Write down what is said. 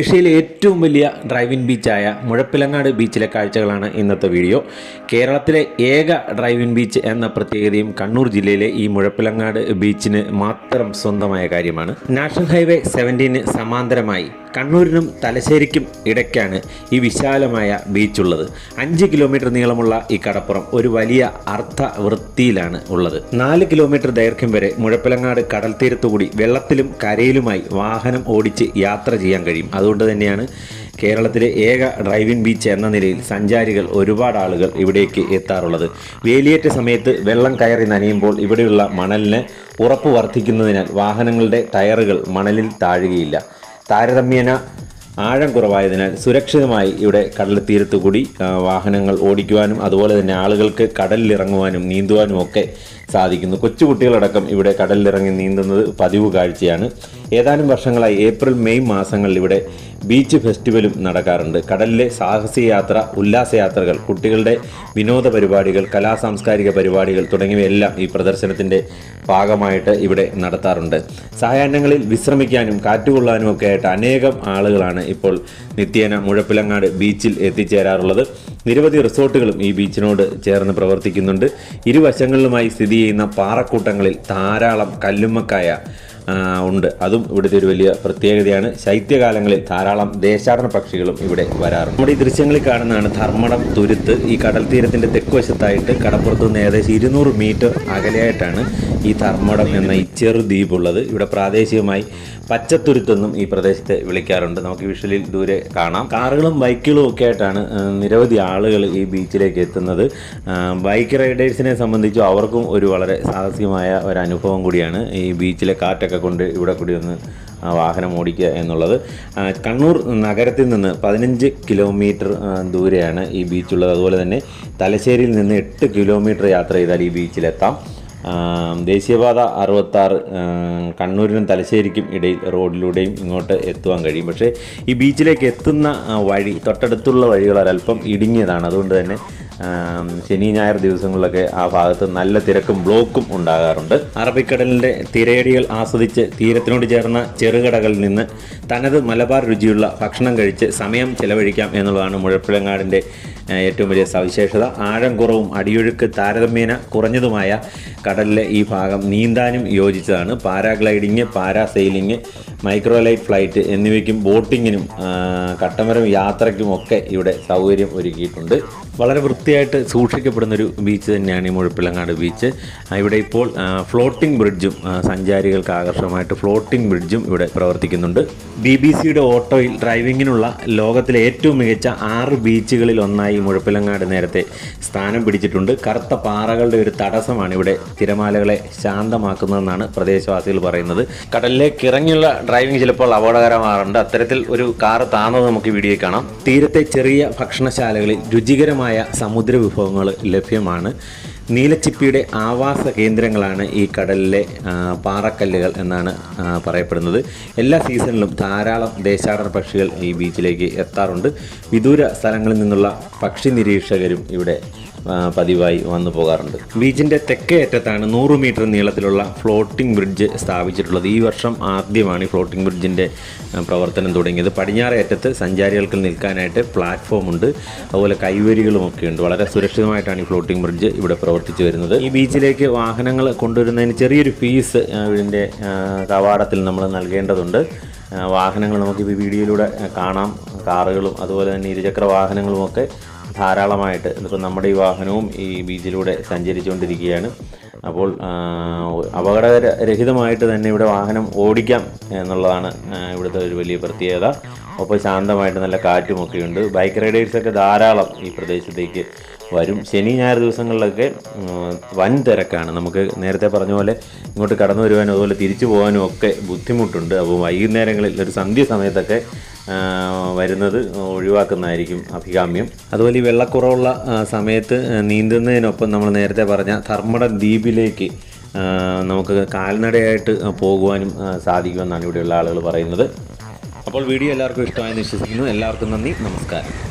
ഏഷ്യയിലെ ഏറ്റവും വലിയ ഡ്രൈവിംഗ് ബീച്ചായ മുഴപ്പിലങ്ങാട് ബീച്ചിലെ കാഴ്ചകളാണ് ഇന്നത്തെ വീഡിയോ കേരളത്തിലെ ഏക ഡ്രൈവിംഗ് ബീച്ച് എന്ന പ്രത്യേകതയും കണ്ണൂർ ജില്ലയിലെ ഈ മുഴപ്പിലങ്ങാട് ബീച്ചിന് മാത്രം സ്വന്തമായ കാര്യമാണ്. നാഷണൽ ഹൈവേ സെവന്റീന് സമാന്തരമായി കണ്ണൂരിനും തലശ്ശേരിക്കും ഇടയ്ക്കാണ് ഈ വിശാലമായ ബീച്ചുള്ളത് അഞ്ച് കിലോമീറ്റർ നീളമുള്ള ഈ കടപ്പുറം ഒരു വലിയ അർത്ഥ വൃത്തിയിലാണ് ഉള്ളത്. നാല് കിലോമീറ്റർ ദൈർഘ്യം വരെ മുഴപ്പിലങ്ങാട് കടൽ തീരത്തുകൂടി വെള്ളത്തിലും കരയിലുമായി വാഹനം ഓടിച്ച് യാത്ര ചെയ്യാൻ കഴിയും. അതുകൊണ്ട് തന്നെയാണ് കേരളത്തിലെ ഏക ഡ്രൈവിംഗ് ബീച്ച് എന്ന നിലയിൽ സഞ്ചാരികൾ ഒരുപാട് ആളുകൾ ഇവിടേക്ക് എത്താറുള്ളത്. വേലിയേറ്റ സമയത്ത് വെള്ളം കയറി നനയുമ്പോൾ ഇവിടെയുള്ള മണലിന് ഉറപ്പ് വർദ്ധിക്കുന്നതിനാൽ വാഹനങ്ങളുടെ ടയറുകൾ മണലിൽ താഴുകയില്ല. താരതമ്യേന ആഴം കുറവായതിനാൽ സുരക്ഷിതമായി ഇവിടെ കടൽ തീരത്ത് കൂടി വാഹനങ്ങൾ ഓടിക്കുവാനും അതുപോലെ തന്നെ ആളുകൾക്ക് കടലിൽ ഇറങ്ങുവാനും നീന്തുവാനും ഒക്കെ സാധിക്കുന്നു. കൊച്ചുകുട്ടികളടക്കം ഇവിടെ കടലിലിറങ്ങി നീന്തുന്നത് പതിവ് കാഴ്ചയാണ്. ഏതാനും വർഷങ്ങളായി ഏപ്രിൽ മെയ് മാസങ്ങളിൽ ഇവിടെ ബീച്ച് ഫെസ്റ്റിവലും നടക്കാറുണ്ട്. കടലിലെ സാഹസികയാത്ര ഉല്ലാസയാത്രകൾ കുട്ടികളുടെ വിനോദ പരിപാടികൾ കലാ സാംസ്കാരിക പരിപാടികൾ തുടങ്ങിയവയെല്ലാം ഈ പ്രദർശനത്തിന്റെ ഭാഗമായിട്ട് ഇവിടെ നടത്താറുണ്ട്. സായാഹ്നങ്ങളിൽ വിശ്രമിക്കാനും കാറ്റുകൊള്ളാനും ഒക്കെ ആയിട്ട് അനേകം ആളുകളാണ് ഇപ്പോൾ നിത്യേന മുഴപ്പിലങ്ങാട് ബീച്ചിൽ എത്തിച്ചേരാറുള്ളത്. നിരവധി റിസോർട്ടുകളും ഈ ബീച്ചിനോട് ചേർന്ന് പ്രവർത്തിക്കുന്നുണ്ട്. ഇരുവശങ്ങളിലുമായി സ്ഥിതി ചെയ്യുന്ന പാറക്കൂട്ടങ്ങളിൽ ധാരാളം കല്ലുമ്മക്കായ ഉണ്ട്. അതും ഇവിടുത്തെ ഒരു വലിയ പ്രത്യേകതയാണ്. ശൈത്യകാലങ്ങളിൽ ധാരാളം ദേശാടന പക്ഷികളും ഇവിടെ വരാറുണ്ട്. നമ്മുടെ ഈ ദൃശ്യങ്ങളിൽ കാണുന്നതാണ് ധർമ്മടം തുരുത്ത്. ഈ കടൽ തീരത്തിന്റെ തെക്കുവശത്തായിട്ട് കടപ്പുറത്ത് നിന്ന് ഏകദേശം ഇരുന്നൂറ് മീറ്റർ അകലെയായിട്ടാണ് ഈ ധർമ്മടം എന്ന ഈ ചെറു ദ്വീപുള്ളത്. ഇവിടെ പ്രാദേശികമായി പച്ചത്തുരുത്തെന്നും ഈ പ്രദേശത്തെ വിളിക്കാറുണ്ട്. നമുക്ക് വിഷ്വലിൽ ദൂരെ കാണാം. കാറുകളും ബൈക്കുകളും ഒക്കെ ആയിട്ടാണ് നിരവധി ആളുകൾ ഈ ബീച്ചിലേക്ക് എത്തുന്നത്. ബൈക്ക് റൈഡേഴ്സിനെ സംബന്ധിച്ചും അവർക്കും ഒരു വളരെ സാഹസികമായ ഒരു അനുഭവം കൂടിയാണ് ഈ ബീച്ചിലെ കാറ്റൊക്കെ കൊണ്ട് ഇവിടെ കൂടി ഒന്ന് വാഹനം ഓടിക്കുക എന്നുള്ളത്. കണ്ണൂർ നഗരത്തിൽ നിന്ന് പതിനഞ്ച് കിലോമീറ്റർ ദൂരെയാണ് ഈ ബീച്ചുള്ളത്. അതുപോലെ തന്നെ തലശ്ശേരിയിൽ നിന്ന് എട്ട് കിലോമീറ്റർ യാത്ര ചെയ്താൽ ഈ ബീച്ചിലെത്താം. ദേശീയപാത അറുപത്താറ് കണ്ണൂരിനും തലശ്ശേരിക്കും ഇടയിൽ റോഡിലൂടെയും ഇങ്ങോട്ട് എത്തുവാൻ കഴിയും. പക്ഷേ ഈ ബീച്ചിലേക്ക് എത്തുന്ന വഴി തൊട്ടടുത്തുള്ള വഴികൾ അല്പം ഇടുങ്ങിയതാണ്. അതുകൊണ്ട് തന്നെ ശനി ഞായർ ദിവസങ്ങളിലൊക്കെ ആ ഭാഗത്ത് നല്ല തിരക്കും ബ്ലോക്കും ഉണ്ടാകാറുണ്ട്. അറബിക്കടലിന്റെ തിരയടികൾ ആസ്വദിച്ച് തീരത്തിനോട് ചേർന്ന ചെറുകടകളിൽ നിന്ന് തനത് മലബാർ രുചിയുള്ള ഭക്ഷണം കഴിച്ച് സമയം ചെലവഴിക്കാം എന്നുള്ളതാണ് മുഴപ്പിലങ്ങാടിന്റെ ഏറ്റവും വലിയ സവിശേഷത. ആഴം കുറവും അടിയൊഴുക്ക് താരതമ്യേന കുറഞ്ഞതുമായ കടലിലെ ഈ ഭാഗം നീന്താനും യോജിച്ചതാണ്. പാരാഗ്ലൈഡിങ് പാരാസെയിലിംഗ് മൈക്രോലൈറ്റ് ഫ്ലൈറ്റ് എന്നിവയ്ക്കും ബോട്ടിങ്ങിനും കട്ടമരം യാത്രയ്ക്കും ഒക്കെ ഇവിടെ സൗകര്യം ഒരുക്കിയിട്ടുണ്ട്. വളരെ വൃത്തിയായിട്ട് സൂക്ഷിക്കപ്പെടുന്ന ഒരു ബീച്ച് തന്നെയാണ് ഈ മുഴപ്പിലങ്ങാട് ബീച്ച്. ഇവിടെ ഇപ്പോൾ ഫ്ലോട്ടിംഗ് ബ്രിഡ്ജും സഞ്ചാരികൾക്ക് ആകർഷകമായിട്ട് ഫ്ലോട്ടിംഗ് ബ്രിഡ്ജും ഇവിടെ പ്രവർത്തിക്കുന്നുണ്ട്. ബി ബി സിയുടെ ഓട്ടോയിൽ ഡ്രൈവിങ്ങിനുള്ള ലോകത്തിലെ ഏറ്റവും മികച്ച ആറ് ബീച്ചുകളിൽ ഒന്നായി മുഴപ്പിലങ്ങാട് നേരത്തെ സ്ഥാനം പിടിച്ചിട്ടുണ്ട്. കറുത്ത പാറകളുടെ ഒരു തടസ്സമാണ് ഇവിടെ തിരമാലകളെ ശാന്തമാക്കുന്നതെന്നാണ് പ്രദേശവാസികൾ പറയുന്നത്. കടലിലേക്ക് ഇറങ്ങിയുള്ള ഡ്രൈവിംഗ് ചിലപ്പോൾ അപകടകരമാറുണ്ട് അത്തരത്തിൽ ഒരു കാറ് താന്നത് നമുക്ക് വീഡിയോ വീഡിയോയിൽ കാണാം. തീരത്തെ ചെറിയ ഭക്ഷണശാലകളിൽ രുചികരമായ സമുദ്ര വിഭവങ്ങൾ ലഭ്യമാണ്. നീലച്ചിപ്പിയുടെ ആവാസ കേന്ദ്രങ്ങളാണ് ഈ കടലിലെ പാറക്കല്ലുകൾ എന്നാണ് പറയപ്പെടുന്നത്. എല്ലാ സീസണിലും ധാരാളം ദേശാടന പക്ഷികൾ ഈ ബീച്ചിലേക്ക് എത്താറുണ്ട്. വിദൂര സ്ഥലങ്ങളിൽ നിന്നുള്ള പക്ഷി നിരീക്ഷകരും ഇവിടെ പതിവായി വന്നു പോകാറുണ്ട്. ബീച്ചിന്റെ തെക്കേ അറ്റത്താണ് നൂറ് മീറ്റർ നീളത്തിലുള്ള ഫ്ലോട്ടിംഗ് ബ്രിഡ്ജ് സ്ഥാപിച്ചിട്ടുള്ളത്. ഈ വർഷം ആദ്യമാണ് ഈ ഫ്ലോട്ടിംഗ് ബ്രിഡ്ജിന്റെ പ്രവർത്തനം തുടങ്ങിയത്. പടിഞ്ഞാറേ അറ്റത്ത് സഞ്ചാരികൾക്ക് നിൽക്കാനായിട്ട് പ്ലാറ്റ്ഫോം ഉണ്ട് അതുപോലെ കൈവരികളും ഒക്കെ ഉണ്ട് വളരെ സുരക്ഷിതമായിട്ടാണ് ഈ ഫ്ലോട്ടിംഗ് ബ്രിഡ്ജ് ഇവിടെ പ്രവർത്തിച്ചു വരുന്നത്. ഈ ബീച്ചിലേക്ക് വാഹനങ്ങൾ കൊണ്ടുവരുന്നതിന് ചെറിയൊരു ഫീസ് ഇതിന്റെ കവാടത്തിൽ നമ്മൾ നൽകേണ്ടതുണ്ട്. വാഹനങ്ങൾ നമുക്ക് ഈ വീഡിയോയിലൂടെ കാണാം. കാറുകളും അതുപോലെ തന്നെ ഇരുചക്ര വാഹനങ്ങളുമൊക്കെ ധാരാളമായിട്ട് ഇപ്പം നമ്മുടെ ഈ വാഹനവും ഈ ബീച്ചിലൂടെ സഞ്ചരിച്ചുകൊണ്ടിരിക്കുകയാണ്. അപ്പോൾ അപകടരഹിതമായിട്ട് തന്നെ ഇവിടെ വാഹനം ഓടിക്കാം എന്നുള്ളതാണ് ഇവിടുത്തെ ഒരു വലിയ പ്രത്യേകത. ഒപ്പം ശാന്തമായിട്ട് നല്ല കാറ്റുമൊക്കെയുണ്ട്. ബൈക്ക് റൈഡേഴ്സൊക്കെ ധാരാളം ഈ പ്രദേശത്തേക്ക് വരും. ശനി ഞായർ ദിവസങ്ങളിലൊക്കെ വൻ തിരക്കാണ്. നമുക്ക് നേരത്തെ പറഞ്ഞ പോലെ ഇങ്ങോട്ട് കടന്നു വരുവാനും അതുപോലെ തിരിച്ചു പോകാനും ഒക്കെ ബുദ്ധിമുട്ടുണ്ട്. അപ്പോൾ വൈകുന്നേരങ്ങളിൽ ഒരു സന്ധ്യ സമയത്തൊക്കെ വരുന്നത് ഒഴിവാക്കുന്നതായിരിക്കും അഭികാമ്യം. അതുപോലെ ഈ വെള്ളക്കുറവുള്ള സമയത്ത് നീന്തുന്നതിനൊപ്പം നമ്മൾ നേരത്തെ പറഞ്ഞ ധർമ്മട ദ്വീപിലേക്ക് നമുക്ക് കാൽനടയായിട്ട് പോകുവാനും സാധിക്കുമെന്നാണ് ഇവിടെയുള്ള ആളുകൾ പറയുന്നത്. അപ്പോൾ വീഡിയോ എല്ലാവർക്കും ഇഷ്ടമായെന്ന് വിശ്വസിക്കുന്നു. എല്ലാവർക്കും നന്ദി. നമസ്കാരം.